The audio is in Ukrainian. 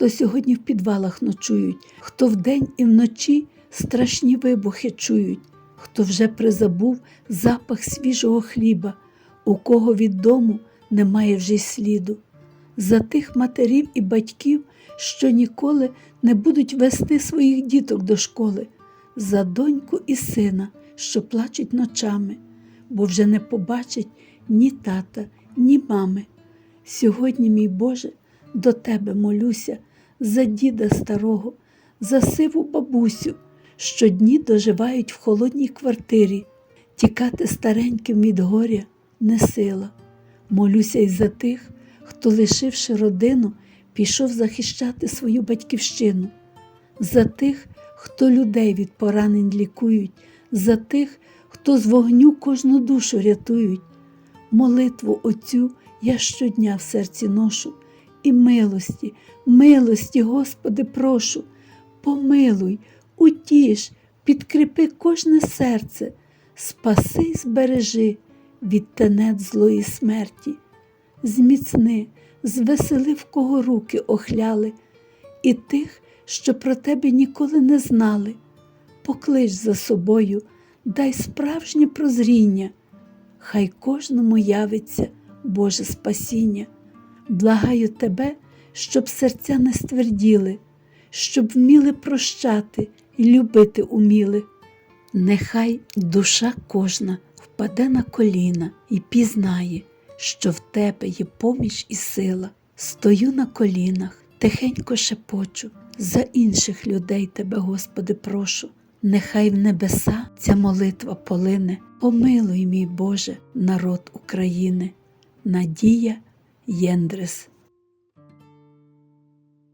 хто сьогодні в підвалах ночують, хто вдень і вночі страшні вибухи чують, хто вже призабув запах свіжого хліба, у кого від дому немає вже сліду, за тих матерів і батьків, що ніколи не будуть вести своїх діток до школи, за доньку і сина, що плачуть ночами, бо вже не побачать ні тата, ні мами. Сьогодні, мій Боже, до Тебе молюся за діда старого, за сиву бабусю, що дні доживають в холодній квартирі, тікати стареньким від горя не сила. Молюся й за тих, хто, лишивши родину, пішов захищати свою батьківщину, за тих, хто людей від поранень лікують, за тих, хто з вогню кожну душу рятують. Молитву оцю я щодня в серці ношу, і милості, милості, Господи, прошу, помилуй, утіш, підкріпи кожне серце, спаси й збережи від тенет злої смерті, зміцни, звесели, в кого руки охляли, і тих, що про тебе ніколи не знали. Поклич за собою, дай справжнє прозріння, хай кожному явиться Боже спасіння. Благаю тебе, щоб серця не стверділи, щоб вміли прощати і любити уміли. Нехай душа кожна впаде на коліна і пізнає, що в тебе є поміч і сила. Стою на колінах, тихенько шепочу, за інших людей тебе, Господи, прошу. Нехай в небеса ця молитва полине, помилуй, мій Боже, народ України. Надія Єндрес